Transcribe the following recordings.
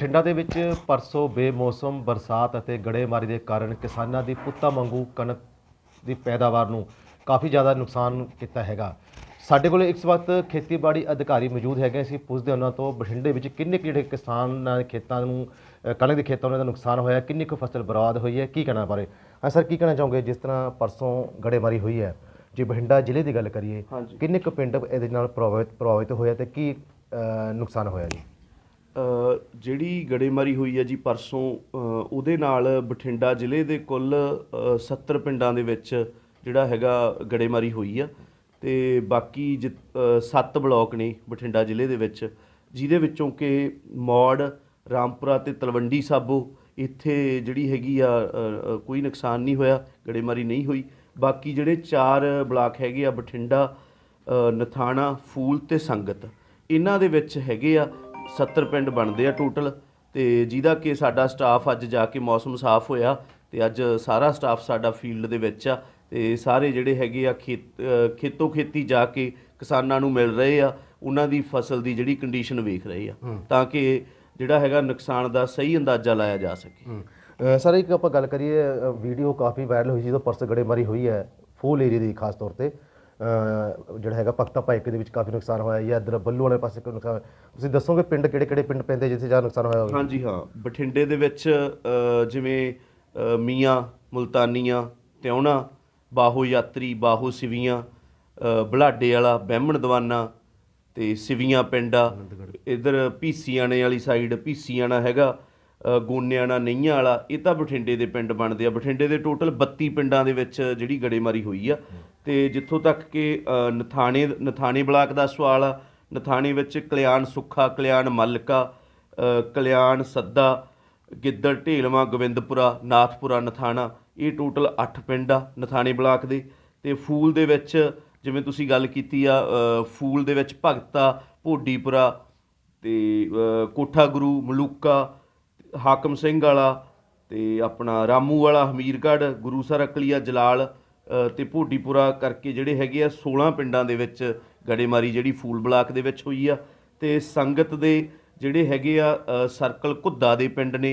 ਬਠਿੰਡਾ ਦੇ ਵਿੱਚ ਪਰਸੋਂ ਬੇਮੌਸਮ ਬਰਸਾਤ ਅਤੇ ਗੜੇਮਾਰੀ ਦੇ ਕਾਰਨ ਕਿਸਾਨਾਂ ਦੀ ਪੁੱਤਾਂ ਵਾਂਗੂ ਕਣਕ ਦੀ ਪੈਦਾਵਾਰ ਨੂੰ ਕਾਫੀ ਜ਼ਿਆਦਾ ਨੁਕਸਾਨ ਕੀਤਾ ਹੈਗਾ। ਸਾਡੇ ਕੋਲ ਇਸ ਵਕਤ ਖੇਤੀਬਾੜੀ ਅਧਿਕਾਰੀ ਮੌਜੂਦ ਹੈਗੇ ਅਸੀਂ ਪੁੱਛਦੇ ਉਹਨਾਂ ਤੋਂ ਬਠਿੰਡੇ ਵਿੱਚ ਕਿੰਨੇ ਕੁ ਜਿਹੜੇ ਕਿਸਾਨਾਂ ਦੇ ਖੇਤਾਂ ਨੂੰ ਅ, ਕਣਕ ਦੇ ਖੇਤਾਂ ਨੂੰ ਇਹਦਾ ਨੁਕਸਾਨ ਹੋਇਆ ਕਿੰਨੀ ਕੁ ਫਸਲ ਬਰਬਾਦ ਹੋਈ ਹੈ? ਕੀ ਕਹਿਣਾ ਬਾਰੇ? ਹਾਂ ਸਰ ਕੀ ਕਹਿਣਾ ਚਾਹੋਗੇ? ਜਿਸ ਤਰ੍ਹਾਂ ਪਰਸੋਂ ਗੜੇਮਾਰੀ ਹੋਈ ਹੈ ਜੇ ਬਠਿੰਡਾ ਜ਼ਿਲ੍ਹੇ ਦੀ ਗੱਲ ਕਰੀਏ ਹਾਂਜੀ। ਕਿੰਨੇ ਕੁ ਪਿੰਡ ਇਹਦੇ ਨਾਲ ਪ੍ਰਭਾਵਿਤ ਪ੍ਰਭਾਵਿਤ ਹੋਇਆ ਤੇ ਕੀ ਅ, ਨੁਕਸਾਨ ਹੋਇਆ ਜੀ? ਜਿਹੜੀ ਗੜੇਮਾਰੀ ਹੋਈ ਹੈ ਜੀ ਪਰਸੋਂ ਉਹਦੇ ਨਾਲ ਬਠਿੰਡਾ ਜ਼ਿਲ੍ਹੇ ਦੇ ਕੁੱਲ ਅ, 70 ਪਿੰਡਾਂ ਦੇ ਵਿੱਚ ਜਿਹੜਾ ਹੈਗਾ ਗੜੇਮਾਰੀ ਹੋਈ ਆ। ਤੇ ਬਾਕੀ 7 ਬਲਾਕ ਨੇ ਬਠਿੰਡਾ ਜ਼ਿਲ੍ਹੇ ਦੇ ਵਿੱਚ ਜਿਹਦੇ ਵਿੱਚੋਂ ਕਿ ਮੌੜ ਰਾਮਪੁਰਾ ਤੇ ਤਲਵੰਡੀ ਸਾਬੋ ਇੱਥੇ ਜਿਹੜੀ ਹੈਗੀ ਆ ਕੋਈ ਨੁਕਸਾਨ ਨਹੀਂ ਹੋਇਆ ਗੜੇਮਾਰੀ ਨਹੀਂ ਹੋਈ। ਬਾਕੀ ਜਿਹੜੇ ਚਾਰ ਬਲਾਕ ਹੈਗੇ ਆ ਬਠਿੰਡਾ ਨਥਾਣਾ ਫੂਲ ਤੇ ਸੰਗਤ ਇਹਨਾਂ ਦੇ ਵਿੱਚ ਹੈਗੇ ਆ 70 ਪਿੰਡ ਬਣਦੇ ਆ ਟੋਟਲ ਤੇ ਜਿਹਦਾ ਕਿ ਸਾਡਾ ਸਟਾਫ ਅੱਜ ਜਾ ਕੇ ਮੌਸਮ ਸਾਫ਼ ਹੋਇਆ ਤੇ ਅੱਜ ਸਾਰਾ ਸਟਾਫ ਸਾਡਾ ਫੀਲਡ ਦੇ ਵਿੱਚ ਆ ਤੇ ਸਾਰੇ ਜਿਹੜੇ ਹੈਗੇ ਆ ਖੇਤ ਖੇਤੋਂ ਖੇਤੀ ਜਾ ਕੇ ਕਿਸਾਨਾਂ ਨੂੰ ਮਿਲ ਰਹੇ ਆ ਉਹਨਾਂ ਦੀ ਫਸਲ ਦੀ ਜਿਹੜੀ ਕੰਡੀਸ਼ਨ ਵੇਖ ਰਹੇ ਆ ਤਾਂ ਕਿ ਜਿਹੜਾ ਹੈਗਾ ਨੁਕਸਾਨ ਦਾ ਸਹੀ ਅੰਦਾਜ਼ਾ ਲਾਇਆ ਜਾ ਸਕੇ। ਸਰ ਇੱਕ ਆਪਾਂ ਗੱਲ ਕਰੀਏ ਵੀਡੀਓ ਕਾਫੀ ਵਾਇਰਲ ਹੋਈ ਜਦੋਂ ਪਰਸ ਗੜੇਮਾਰੀ ਹੋਈ ਹੈ ਫੂਲ ਏਰੀਆ ਦੀ ਖਾਸ ਤੌਰ ਤੇ। ਜਿਹੜਾ ਹੈਗਾ ਪਖਤਾ ਪਾਈਕ ਦੇ ਵਿੱਚ ਕਾਫੀ ਨੁਕਸਾਨ ਹੋਇਆ ਜਾਂ ਇਧਰ ਬੱਲੂ ਵਾਲੇ ਪਾਸੇ ਕੋਈ ਨੁਕਸਾਨ ਤੁਸੀਂ ਦੱਸੋਗੇ ਪਿੰਡ ਕਿਹੜੇ ਕਿਹੜੇ ਪਿੰਡ ਪੈਂਦੇ ਜਿੱਥੇ ਜ਼ਿਆਦਾ ਨੁਕਸਾਨ ਹੋਇਆ ਹੋਵੇ? ਹਾਂਜੀ ਹਾਂ ਬਠਿੰਡੇ ਦੇ ਵਿੱਚ ਜਿਵੇਂ ਮੀਆਂ ਮੁਲਤਾਨੀਆਂ ਤਿਉਣਾ ਬਾਹੋ ਯਾਤਰੀ ਬਾਹੋ ਸਿਵੀਆਂ ਬਲਾਡੇ ਵਾਲਾ ਬਹਿਮਣ ਦਵਾਨਾ ਤੇ ਸਿਵੀਆਂ ਪਿੰਡਾ ਇਧਰ ਪੀਸੀਆਣੇ ਵਾਲੀ ਸਾਈਡ ਪੀਸੀਆਣਾ ਹੈਗਾ ਗੋਨਿਆਣਾ ਨਈਆਂ ਵਾਲਾ ਇਹ ਤਾਂ ਬਠਿੰਡੇ ਦੇ ਪਿੰਡ ਬਣਦੇ ਆ। ਬਠਿੰਡੇ ਦੇ ਟੋਟਲ 32 ਪਿੰਡਾਂ ਦੇ ਵਿੱਚ ਜਿਹੜੀ ਗੜੇਮਾਰੀ ਹੋਈ ਆ। ਤੇ ਜਿੱਥੋਂ ਤੱਕ ਕਿ ਨਥਾਣੇ ਨਥਾਣੇ ਬਲਾਕ ਦਾ ਸਵਾਲ ਆ, ਨਥਾਣੇ ਵਿੱਚ ਕਲਿਆਣ ਸੁੱਖਾ, ਕਲਿਆਣ ਮੱਲਕਾ ਕਲਿਆਣ ਸੱਦਾ, ਗਿੱਦੜ, ਢੇਲਵਾਂ, ਗੋਬਿੰਦਪੁਰਾ, ਨਾਥਪੁਰਾ ਨਥਾਣਾ, ਇਹ ਟੋਟਲ 8 ਪਿੰਡ ਆ ਨਥਾਣੇ ਬਲਾਕ ਦੇ। ਤੇ ਫੂਲ ਦੇ ਵਿੱਚ ਜਿਵੇਂ ਤੁਸੀਂ ਗੱਲ ਕੀਤੀ ਆ ਫੂਲ ਦੇ ਵਿੱਚ ਭਗਤਾ, ਭੋਡੀਪੁਰਾ ਤੇ ਕੋਠਾ ਗੁਰੂ, ਮਲੂਕਾ, ਹਾਕਮ ਸਿੰਘ ਵਾਲਾ ਤੇ ਆਪਣਾ ਰਾਮੂ ਵਾਲਾ ਹਮੀਰਗੜ੍ਹ ਗੁਰੂਸਰ ਅਕਲੀਆ, ਜਲਾਲ ਤੇ ਭੋਡੀਪੁਰਾ ਕਰਕੇ ਜਿਹੜੇ ਹੈਗੇ ਆ 16 ਪਿੰਡਾਂ ਦੇ ਵਿੱਚ ਗੜੇਮਾਰੀ ਜਿਹੜੀ ਫੂਲ ਬਲਾਕ ਦੇ ਵਿੱਚ ਹੋਈ ਆ ਤੇ ਸੰਗਤ ਦੇ ਜਿਹੜੇ ਹੈਗੇ ਆ ਸਰਕਲ ਘੁੱਦਾ ਦੇ ਪਿੰਡ ਨੇ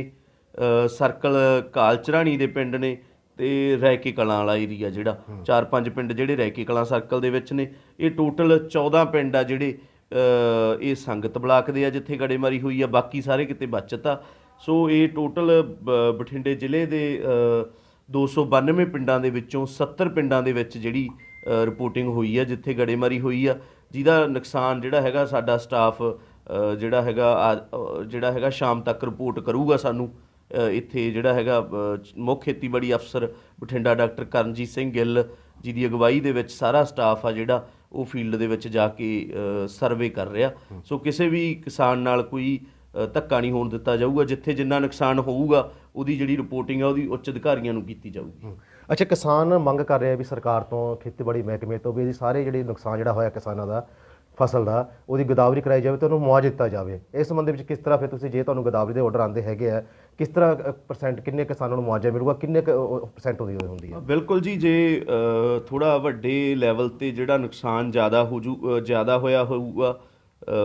ਸਰਕਲ ਕਾਲਚਰਾਣੀ ਦੇ ਪਿੰਡ ਨੇ ਤੇ ਰੈਕੇ ਕਲਾਂ ਵਾਲਾ ਏਰੀਆ ਜਿਹੜਾ। ਚਾਰ ਪੰਜ ਪਿੰਡ ਜਿਹੜੇ ਰੈਕੇ ਕਲਾਂ ਸਰਕਲ ਦੇ ਵਿੱਚ ਨੇ। ਇਹ ਟੋਟਲ 14 ਪਿੰਡ ਆ ਜਿਹੜੇ ਇਹ ਸੰਗਤ ਬਲਾਕ ਦੇ ਆ ਜਿੱਥੇ ਗੜੇਮਾਰੀ ਹੋਈ ਆ। ਬਾਕੀ ਸਾਰੇ ਕਿਤੇ ਬਚਤ ਆ। ਸੋ ਇਹ ਟੋਟਲ ਬਠਿੰਡੇ ਜ਼ਿਲ੍ਹੇ ਦੇ 292 ਪਿੰਡਾਂ ਦੇ ਵਿੱਚੋਂ 70 ਪਿੰਡਾਂ ਦੇ ਵਿੱਚ ਜਿਹੜੀ ਰਿਪੋਰਟਿੰਗ ਹੋਈ ਆ ਜਿੱਥੇ ਗੜੇਮਾਰੀ ਹੋਈ ਆ ਜਿਹਦਾ ਨੁਕਸਾਨ ਜਿਹੜਾ ਹੈਗਾ ਸਾਡਾ ਸਟਾਫ ਜਿਹੜਾ ਹੈਗਾ ਜਿਹੜਾ ਹੈਗਾ ਸ਼ਾਮ ਤੱਕ ਰਿਪੋਰਟ ਕਰੂਗਾ ਸਾਨੂੰ ਇੱਥੇ ਜਿਹੜਾ ਹੈਗਾ ਮੁੱਖ ਖੇਤੀਬਾੜੀ ਅਫਸਰ ਬਠਿੰਡਾ ਡਾਕਟਰ ਕਰਨਜੀਤ ਸਿੰਘ ਗਿੱਲ ਜੀ ਦੀ ਅਗਵਾਈ ਦੇ ਵਿੱਚ ਸਾਰਾ ਸਟਾਫ ਆ ਜਿਹੜਾ ਉਹ ਫੀਲਡ ਦੇ ਵਿੱਚ ਜਾ ਕੇ ਸਰਵੇ ਕਰ ਰਿਹਾ। ਸੋ ਕਿਸੇ ਵੀ ਕਿਸਾਨ ਨਾਲ ਕੋਈ ਧੱਕਾ ਨਹੀਂ ਹੋਣ ਦਿੱਤਾ ਜਾਊਗਾ ਜਿੱਥੇ ਜਿੰਨਾ ਨੁਕਸਾਨ ਹੋਊਗਾ ਉਹਦੀ ਜਿਹੜੀ ਰਿਪੋਰਟਿੰਗ ਆ ਉਹਦੀ ਉੱਚ ਅਧਿਕਾਰੀਆਂ ਨੂੰ ਕੀਤੀ ਜਾਊਗੀ। ਅੱਛਾ ਕਿਸਾਨ ਮੰਗ ਕਰ ਰਿਹਾ ਵੀ ਸਰਕਾਰ ਤੋਂ ਖੇਤੀਬਾੜੀ ਮਹਿਕਮੇ ਤੋਂ ਵੀ ਇਹਦੀ ਸਾਰੇ ਜਿਹੜੇ ਨੁਕਸਾਨ ਜਿਹੜਾ ਹੋਇਆ ਕਿਸਾਨਾਂ ਦਾ ਫਸਲ ਦਾ ਉਹਦੀ ਗਦਾਵਰੀ ਕਰਾਈ ਜਾਵੇ ਤੇ ਉਹਨੂੰ ਮੁਆਵਜ਼ਾ ਦਿੱਤਾ ਜਾਵੇ। ਇਸ ਸੰਬੰਧ ਵਿੱਚ ਕਿਸ ਤਰ੍ਹਾਂ ਫਿਰ ਤੁਸੀਂ ਜੇ ਤੁਹਾਨੂੰ ਗਦਾਵਰੀ ਦੇ ਆਰਡਰ ਆਉਂਦੇ ਹੈਗੇ ਆ ਕਿਸ ਤਰ੍ਹਾਂ ਪਰਸੈਂਟ ਕਿੰਨੇ ਕਿਸਾਨਾਂ ਨੂੰ ਮੁਆਵਜ਼ਾ ਮਿਲੂਗਾ ਕਿੰਨੇ ਪਰਸੈਂਟ ਉਹਦੀ ਹੁੰਦੀ ਹੈ ਬਿਲਕੁਲ ਜੀ ਜੇ ਥੋੜਾ ਵੱਡੇ ਲੈਵਲ ਤੇ ਜਿਹੜਾ ਨੁਕਸਾਨ ਜ਼ਿਆਦਾ ਹੋ ਜੂ ਜ਼ਿਆਦਾ ਹੋਇਆ ਹੋਊਗਾ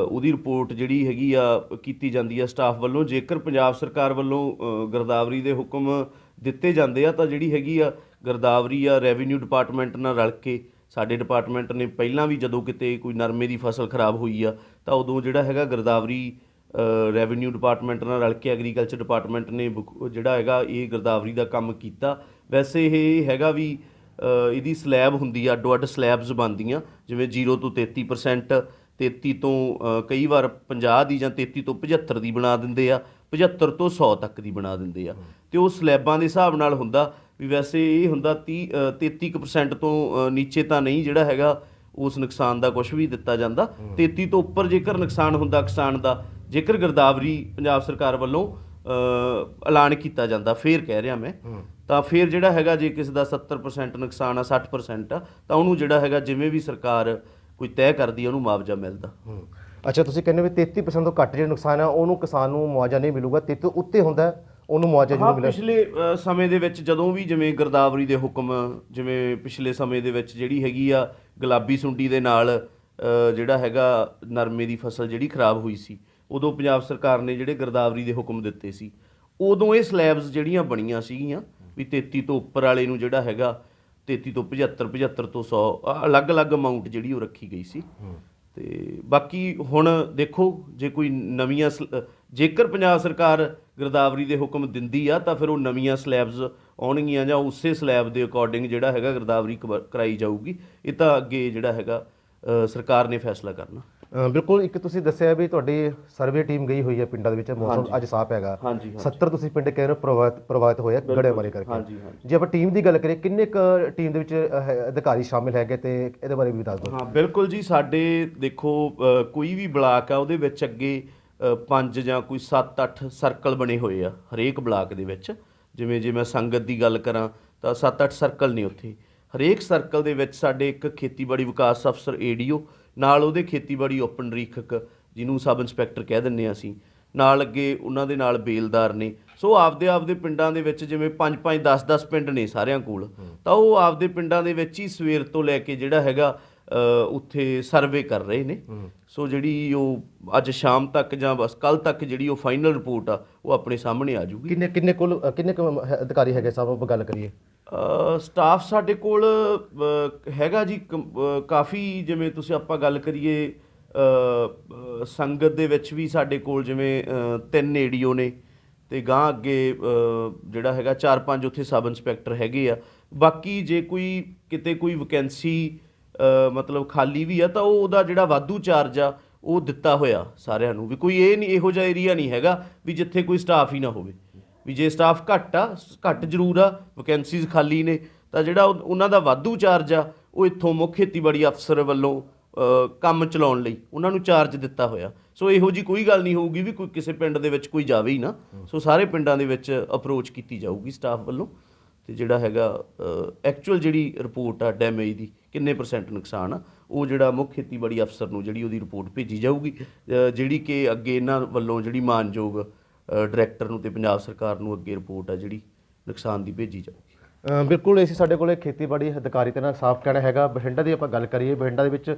ਉਹਦੀ ਰਿਪੋਰਟ ਜਿਹੜੀ ਹੈਗੀ ਆ ਕੀਤੀ ਜਾਂਦੀ ਆ ਸਟਾਫ ਵੱਲੋਂ। ਜੇਕਰ ਪੰਜਾਬ ਸਰਕਾਰ ਵੱਲੋਂ ਗਰਦਾਵਰੀ ਦੇ ਹੁਕਮ ਦਿੱਤੇ ਜਾਂਦੇ ਆ, ਤਾਂ ਜਿਹੜੀ ਹੈਗੀ ਆ ਗਿਰਦਾਵਰੀ ਆ ਰੈਵਨਿਊ ਡਿਪਾਰਟਮੈਂਟ ਨਾਲ ਰਲ ਕੇ, ਸਾਡੇ ਡਿਪਾਰਟਮੈਂਟ ਨੇ ਪਹਿਲਾਂ ਵੀ ਜਦੋਂ ਕਿਤੇ ਕੋਈ ਨਰਮੇ ਦੀ ਫਸਲ ਖਰਾਬ ਹੋਈ ਆ, ਤਾਂ ਉਦੋਂ ਜਿਹੜਾ ਹੈਗਾ ਗਰਦਾਵਰੀ ਰੈਵਨਿਊ ਡਿਪਾਰਟਮੈਂਟ ਨਾਲ ਰਲ ਕੇ ਐਗਰੀਕਲਚਰ ਡਿਪਾਰਟਮੈਂਟ ਨੇ ਬੁਕ- ਜਿਹੜਾ ਹੈਗਾ ਇਹ ਗਿਰਦਾਵਰੀ ਦਾ ਕੰਮ ਕੀਤਾ। ਵੈਸੇ ਇਹ ਹੈਗਾ ਵੀ ਇਹਦੀ ਸਲੈਬ ਹੁੰਦੀ ਆ ਅੱਡੋ ਅੱਡ ਸਲੈਬਸ ਬਣਦੀਆਂ, ਜਿਵੇਂ 0 ਤੋਂ 33% 33 ਤੋਂ ਕਈ ਵਾਰ 50 ਦੀ ਜਾਂ 33 ਤੋਂ 75 ਦੀ ਬਣਾ ਦਿੰਦੇ ਆ 75 ਤੋਂ 100 ਤੱਕ ਦੀ ਬਣਾ ਦਿੰਦੇ ਆ। ਤੇ ਉਹ ਸਲੈਬਾਂ ਦੇ ਹਿਸਾਬ ਨਾਲ ਹੁੰਦਾ ਵੀ ਵੈਸੇ ਇਹ ਹੁੰਦਾ 30 ਅ, 33% ਤੋਂ ਨੀਚੇ ਤਾਂ ਨਹੀਂ ਜਿਹੜਾ ਹੈਗਾ ਉਸ ਨੁਕਸਾਨ ਦਾ ਕੁਝ ਵੀ ਦਿੱਤਾ ਜਾਂਦਾ। 33 ਤੋਂ ਉੱਪਰ ਜੇਕਰ ਨੁਕਸਾਨ ਹੁੰਦਾ ਕਿਸਾਨ ਦਾ ਜੇਕਰ ਗਿਰਦਾਵਰੀ ਪੰਜਾਬ ਸਰਕਾਰ ਵੱਲੋਂ ਐਲਾਨ ਕੀਤਾ ਜਾਂਦਾ ਫੇਰ ਕਹਿ ਰਿਹਾ ਮੈਂ ਤਾਂ ਫਿਰ ਜਿਹੜਾ ਹੈਗਾ ਜੇ ਕਿਸੇ ਦਾ 70% ਨੁਕਸਾਨ ਆ 60% ਆ ਤਾਂ ਉਹਨੂੰ ਜਿਹੜਾ ਹੈਗਾ ਜਿਵੇਂ ਵੀ ਸਰਕਾਰ ਕੋਈ ਤੈਅ ਕਰਦੀ ਆ ਉਹਨੂੰ ਮੁਆਵਜ਼ਾ ਮਿਲਦਾ ਹੂੰ। ਅੱਛਾ ਤੁਸੀਂ ਕਹਿੰਦੇ ਵੀ 33% ਤੋਂ ਘੱਟ ਜਿਹੜਾ ਨੁਕਸਾਨ ਹੈ ਉਹਨੂੰ ਕਿਸਾਨ ਨੂੰ ਮੁਆਵਜ਼ਾ ਨਹੀਂ ਮਿਲੂਗਾ 33 ਤੋਂ ਉੱਤੇ ਹੁੰਦਾ ਹੈ, ਉਹਨੂੰ ਮੁਆਵਜ਼ਾ ਹਾਂ ਜ਼ਰੂਰ ਮਿਲੇ ਪਿਛਲੇ ਅ, ਸਮੇਂ ਦੇ ਵਿੱਚ ਜਦੋਂ ਵੀ ਜਿਵੇਂ ਗਿਰਦਾਵਰੀ ਦੇ ਹੁਕਮ ਜਿਵੇਂ ਪਿਛਲੇ ਸਮੇਂ ਦੇ ਵਿੱਚ ਜਿਹੜੀ ਹੈਗੀ ਆ ਗੁਲਾਬੀ ਸੁੰਡੀ ਦੇ ਨਾਲ ਅ, ਜਿਹੜਾ ਹੈਗਾ ਨਰਮੇ ਦੀ ਫਸਲ ਜਿਹੜੀ ਖਰਾਬ ਹੋਈ ਸੀ ਉਦੋਂ ਪੰਜਾਬ ਸਰਕਾਰ ਨੇ ਜਿਹੜੇ ਗਿਰਦਾਵਰੀ ਦੇ ਹੁਕਮ ਦਿੱਤੇ ਸੀ ਉਦੋਂ ਇਹ ਸਲੈਬਸ ਜਿਹੜੀਆਂ ਬਣੀਆਂ ਸੀਗੀਆਂ ਵੀ 33 ਤੋਂ ਉੱਪਰ ਵਾਲੇ ਨੂੰ ਜਿਹੜਾ ਹੈਗਾ 33 ਤੋਂ 75 75 ਤੋਂ 100 ਆਹ ਅਲੱਗ-ਅਲੱਗ ਅਮਾਉਂਟ ਜਿਹੜੀ ਉਹ ਰੱਖੀ ਗਈ ਸੀ। ਤੇ ਬਾਕੀ ਹੁਣ ਦੇਖੋ ਜੇ ਕੋਈ ਨਵੀਆਂ ਜੇਕਰ ਪੰਜਾਬ ਸਰਕਾਰ ਗਿਰਦਾਵਰੀ ਦੇ ਹੁਕਮ ਦਿੰਦੀ ਆ ਤਾਂ ਫਿਰ ਉਹ ਨਵੀਆਂ ਸਲੈਬਸ ਆਉਣਗੀਆਂ ਜਾਂ ਉਸੇ ਸਲੈਬ ਦੇ ਅਕੋਰਡਿੰਗ ਜਿਹੜਾ ਹੈਗਾ ਗਿਰਦਾਵਰੀ ਕਰਾਈ ਜਾਊਗੀ। ਇਹ ਤਾਂ ਅੱਗੇ ਜਿਹੜਾ ਹੈਗਾ ਸਰਕਾਰ ਨੇ ਫੈਸਲਾ ਕਰਨਾ। ਬਿਲਕੁਲ ਇੱਕ ਤੁਸੀਂ ਦੱਸਿਆ ਵੀ ਤੁਹਾਡੀ ਸਰਵੇ ਟੀਮ ਗਈ ਹੋਈ ਹੈ ਪਿੰਡਾਂ ਦੇ ਵਿੱਚ ਮੌਸਮ ਅੱਜ ਸਾਫ਼ ਹੈਗਾ। ਹਾਂਜੀ 70 ਤੁਸੀਂ ਪਿੰਡ ਕਹਿ ਰਹੇ ਪ੍ਰਭਾਵਿਤ ਪ੍ਰਭਾਵਿਤ ਹੋਏ ਆ ਗੜੇਮਾਰੀ ਕਰਕੇ। ਜੇ ਆਪਾਂ ਟੀਮ ਦੀ ਗੱਲ ਕਰੀਏ ਕਿੰਨੇ ਕ ਟੀਮ ਦੇ ਵਿੱਚ ਅਧਿਕਾਰੀ ਸ਼ਾਮਿਲ ਹੈਗੇ ਤੇ ਇਹਦੇ ਬਾਰੇ ਵੀ ਦੱਸ ਦਿਓ। ਹਾਂ ਬਿਲਕੁਲ ਜੀ ਸਾਡੇ ਦੇਖੋ ਕੋਈ ਵੀ ਬਲਾਕ ਆ ਉਹਦੇ ਵਿੱਚ ਅੱਗੇ ਪੰਜ ਜਾਂ ਕੋਈ 7-8 ਸਰਕਲ ਬਣੇ ਹੋਏ ਆ ਹਰੇਕ ਬਲਾਕ ਦੇ ਵਿੱਚ। ਜਿਵੇਂ ਜੇ ਮੈਂ ਸੰਗਤ ਦੀ ਗੱਲ ਕਰਾਂ ਤਾਂ 7-8 ਸਰਕਲ ਨੇ ਉੱਥੇ। ਹਰੇਕ ਸਰਕਲ ਦੇ ਵਿੱਚ ਸਾਡੇ ਇੱਕ ਖੇਤੀਬਾੜੀ ਵਿਕਾਸ ਅਫਸਰ ਏਡੀਓ, ਨਾਲ ਉਹਦੇ ਖੇਤੀਬਾੜੀ ਓਪਨ ਨਿਰੀਖਕ ਜਿਹਨੂੰ ਸਬ ਇੰਸਪੈਕਟਰ ਕਹਿ ਦਿੰਨੇ ਆ ਅਸੀਂ, ਨਾਲ ਅੱਗੇ ਉਹਨਾਂ ਦੇ ਨਾਲ ਬੇਲਦਾਰ ਨੇ। ਸੋ ਆਪਦੇ ਆਪਦੇ ਪਿੰਡਾਂ ਦੇ ਵਿੱਚ ਜਿਵੇਂ 5-5 10-10 ਪਿੰਡ ਨੇ ਸਾਰਿਆਂ ਕੋਲ, ਤਾਂ ਉਹ ਆਪਦੇ ਪਿੰਡਾਂ ਦੇ ਵਿੱਚ ਹੀ ਸਵੇਰ ਤੋਂ ਲੈ ਕੇ ਜਿਹੜਾ ਹੈਗਾ ਉੱਥੇ ਸਰਵੇ ਕਰ ਰਹੇ ਨੇ। ਸੋ ਜਿਹੜੀ ਉਹ ਅੱਜ ਸ਼ਾਮ ਤੱਕ ਜਾਂ ਬਸ ਕੱਲ ਤੱਕ ਜਿਹੜੀ ਉਹ ਫਾਈਨਲ ਰਿਪੋਰਟ ਆ ਉਹ ਆਪਣੇ ਸਾਹਮਣੇ ਆ ਜਾਊਗੀ ਕਿੰਨੇ ਕਿੰਨੇ ਕੁੱਲ ਕਿੰਨੇ ਕੁ ਅਧਿਕਾਰੀ ਹੈਗੇ ਸਾਹਿਬ ਆਪਾਂ ਗੱਲ ਕਰੀਏ? ਸਟਾਫ ਸਾਡੇ ਕੋਲ ਹੈਗਾ ਜੀ ਕਾਫੀ ਜਿਵੇਂ ਤੁਸੀਂ ਆਪਾਂ ਗੱਲ ਕਰੀਏ ਸੰਗਤ ਦੇ ਵਿੱਚ ਵੀ ਸਾਡੇ ਕੋਲ ਜਿਵੇਂ ਤਿੰਨ ਏਡੀਓ ਨੇ ਤੇ ਗਾਂ ਅੱਗੇ ਜਿਹੜਾ ਹੈਗਾ ਚਾਰ ਪੰਜ ਉੱਥੇ ਸਬ ਇੰਸਪੈਕਟਰ ਹੈਗੇ ਆ। ਬਾਕੀ ਜੇ ਕੋਈ ਕਿਤੇ ਕੋਈ ਵੈਕੈਂਸੀ ਮਤਲਬ ਖਾਲੀ ਵੀ ਆ ਤਾਂ ਉਹ ਉਹਦਾ ਜਿਹੜਾ ਵਾਧੂ ਚਾਰਜ ਆ, ਉਹ ਦਿੱਤਾ ਹੋਇਆ ਸਾਰਿਆਂ ਨੂੰ। ਵੀ ਕੋਈ ਇਹ ਨਹੀਂ, ਇਹੋ ਜਿਹਾ ਏਰੀਆ ਨਹੀਂ ਹੈਗਾ ਵੀ ਜਿੱਥੇ ਕੋਈ ਸਟਾਫ ਹੀ ਨਾ ਹੋਵੇ। ਵੀ ਜੇ ਸਟਾਫ ਘੱਟ ਆ, ਘੱਟ ਜ਼ਰੂਰ ਆ ਵੈਕੈਂਸੀਜ਼ ਖਾਲੀ ਨੇ, ਤਾਂ ਜਿਹੜਾ ਉਹ- ਉਹਨਾਂ ਦਾ ਵਾਧੂ ਚਾਰਜ ਆ, ਉਹ ਇੱਥੋਂ ਮੁੱਖ ਖੇਤੀਬਾੜੀ ਅਫਸਰ ਵੱਲੋਂ ਕੰਮ ਚਲਾਉਣ ਲਈ ਉਹਨਾਂ ਨੂੰ ਚਾਰਜ ਦਿੱਤਾ ਹੋਇਆ। ਸੋ ਇਹੋ ਜੀ ਕੋਈ ਗੱਲ ਨਹੀਂ ਹੋਊਗੀ ਵੀ ਕੋਈ ਕਿਸੇ ਪਿੰਡ ਦੇ ਵਿੱਚ ਕੋਈ ਜਾਵੇ ਹੀ ਨਾ। ਸੋ ਸਾਰੇ ਪਿੰਡਾਂ ਦੇ ਵਿੱਚ ਅਪਰੋਚ ਕੀਤੀ ਜਾਊਗੀ ਸਟਾਫ ਵੱਲੋਂ। ਤੇ ਜਿਹੜਾ ਹੈਗਾ ਐਕਚੁਅਲ ਜਿਹੜੀ ਰਿਪੋਰਟ ਆ ਡੈਮੇਜ ਦੀ ਕਿੰਨੇ ਪਰਸੈਂਟ ਨੁਕਸਾਨ ਆ? ਉਹ ਜਿਹੜਾ ਮੁੱਖ ਖੇਤੀਬਾੜੀ ਅਫਸਰ ਨੂੰ ਜਿਹੜੀ ਉਹਦੀ ਰਿਪੋਰਟ ਭੇਜੀ ਜਾਊਗੀ ਜਿਹੜੀ ਕਿ ਅੱਗੇ ਇਹਨਾਂ ਵੱਲੋਂ ਜਿਹੜੀ ਮਾਨਯੋਗ ਡਾਇਰੈਕਟਰ ਨੂੰ ਤੇ ਪੰਜਾਬ ਸਰਕਾਰ ਨੂੰ ਅੱਗੇ ਰਿਪੋਰਟ ਆ ਜਿਹੜੀ ਨੁਕਸਾਨ ਦੀ ਭੇਜੀ ਜਾਊਗੀ। ਬਿਲਕੁਲ ਅਸੀਂ ਸਾਡੇ ਕੋਲੇ ਖੇਤੀਬਾੜੀ ਅਧਿਕਾਰੀ ਤੇ ਨਾਲ ਸਾਫ਼ ਕਹਿਣਾ ਹੈਗਾ। ਬਠਿੰਡਾ ਦੀ ਆਪਾਂ ਗੱਲ ਕਰੀਏ, ਬਠਿੰਡਾ ਦੇ ਵਿੱਚ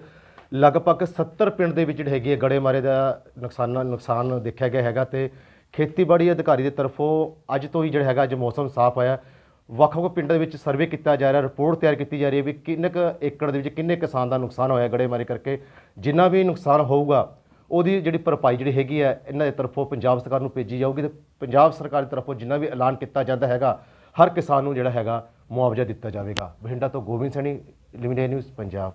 ਲਗਭਗ 70 ਪਿੰਡ ਦੇ ਵਿੱਚ ਜਿਹੜੇ ਹੈਗੀ ਹੈ ਗੜੇਮਾਰੇ ਦਾ ਨੁਕਸਾਨ ਨੁਕਸਾਨ ਦੇਖਿਆ ਗਿਆ ਹੈਗਾ ਤੇ ਖੇਤੀਬਾੜੀ ਅਧਿਕਾਰੀ ਦੇ ਤਰਫੋਂ ਅੱਜ ਤੋਂ ਹੀ ਜਿਹੜਾ ਹੈਗਾ ਅੱਜ ਮੌਸਮ ਸਾਫ਼ ਆਇਆ ਵੱਖ-ਵੱਖ ਪਿੰਡਾਂ ਦੇ ਵਿੱਚ ਸਰਵੇ ਕੀਤਾ ਜਾ ਰਿਹਾ ਰਿਪੋਰਟ ਤਿਆਰ ਕੀਤੀ ਜਾ ਰਹੀ ਹੈ ਵੀ ਕਿੰਨੇ ਕੁ ਏਕੜ ਦੇ ਵਿੱਚ ਕਿੰਨੇ ਕਿਸਾਨ ਦਾ ਨੁਕਸਾਨ ਹੋਇਆ ਗੜੇਮਾਰੀ ਕਰਕੇ। ਜਿੰਨਾ ਵੀ ਨੁਕਸਾਨ ਹੋਊਗਾ, ਉਹਦੀ ਜਿਹੜੀ ਭਰਪਾਈ ਜਿਹੜੀ ਹੈਗੀ ਹੈ, ਇਹਨਾਂ ਦੇ ਤਰਫੋਂ ਪੰਜਾਬ ਸਰਕਾਰ ਨੂੰ ਭੇਜੀ ਜਾਊਗੀ ਤੇ ਪੰਜਾਬ ਸਰਕਾਰ ਦੀ ਤਰਫੋਂ ਜਿੰਨਾ ਵੀ ਐਲਾਨ ਕੀਤਾ ਜਾਂਦਾ ਹੈਗਾ, ਹਰ ਕਿਸਾਨ ਨੂੰ ਜਿਹੜਾ ਹੈਗਾ ਮੁਆਵਜ਼ਾ ਦਿੱਤਾ ਜਾਵੇਗਾ। ਬਠਿੰਡਾ ਤੋਂ ਗੋਬਿੰਦ ਸੈਣੀ ਲਿਮਿਟਡ ਨਿਊਜ਼ ਪੰਜਾਬ।